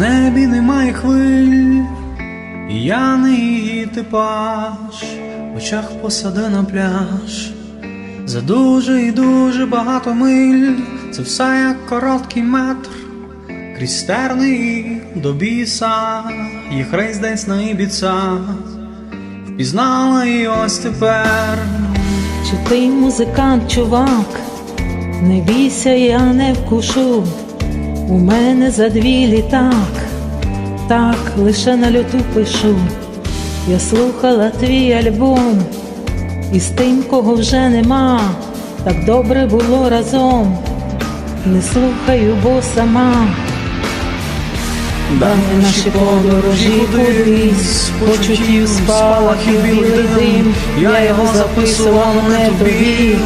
небі немає хвиль, я не її типаж, в очах посадена пляж. За дуже і дуже багато миль, це все як короткий метр, крізь терни до біса, їх рейс десь на ібіца, впізнала і ось тепер. Чи ти музикант, чувак? Не бійся, я не вкушу. У мене за дві літак, так лише на люту пишу. Я слухала твій альбом, і з тим, кого вже нема, так добре було разом. Не слухаю, бо сама. Давні наші подорожі кудись, почуттів спалахів білий дим, я його записував не тобі,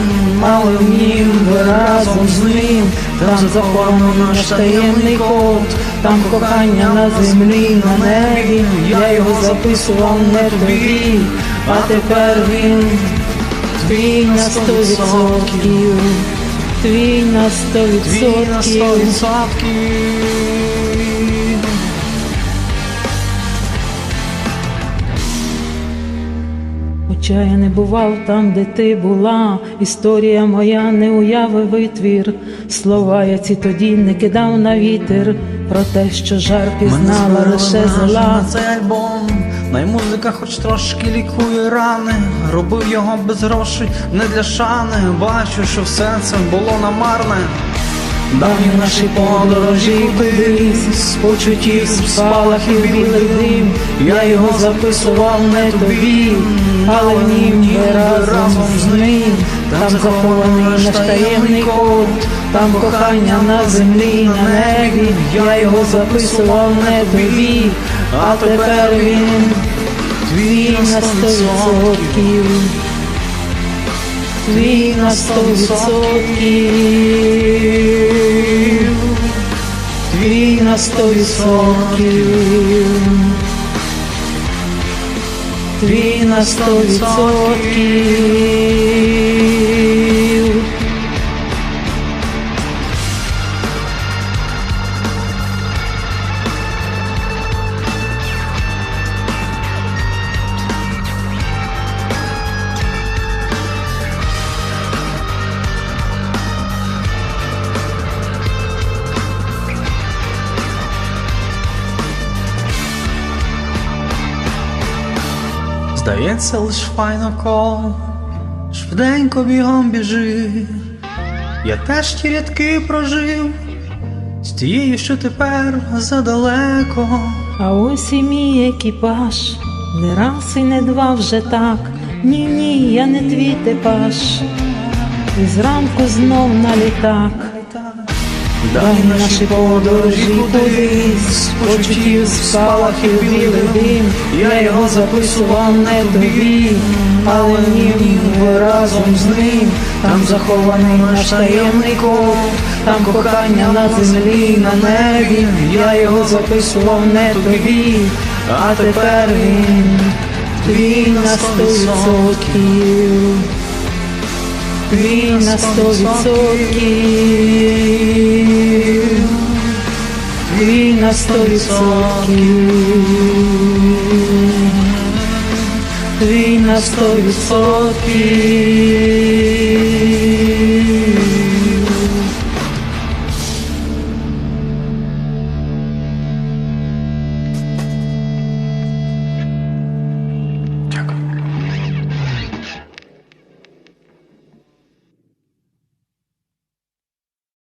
але в нім ви разом з ним, там заховано наш таємний код, там кохання на землі, на небі, я його записував не тобі, а тепер він. Твій на сто відсотків, твій на сто Твій на сто відсотків. Хоча я не бував там, де ти була, історія моя не уяви витвір. Слова я ці тоді не кидав на вітер, про те, що жар пізнала лише зла. цей альбом. Най музика хоч трошки лікує рани. Робив його без грошей, не для шани. Бачу, що все це було намарне. Давні наші подорожі кудись, почуттів спалахів білий дим. Я його записував не тобі, але в нім ми разом з ним. Там захований наш таємний код, там кохання на землі, на небі. Я його записував не тобі, а тепер він твій на сто відсотків, твій на сто відсотків, твій на сто відсотків, твій на сто відсотків. Здається, лиш файно коло, швиденько бігом біжи. Я теж ті рядки прожив з тією, що тепер задалеко. А ось і мій екіпаж, не раз і не два вже так. Ні, ні, я не твій типаж. І зранку знов на літак. Давні наші подорожі кудись, почуттів спалахів білий дим. Я його записував не тобі, але ви разом з ним. Там захований наш таємний код, там кохання на землі, на небі. Я його записував не тобі, а тепер він твій на сто відсотків. Твій на сто відсотків. Твій на сто відсотків. Твій на сто відсотків.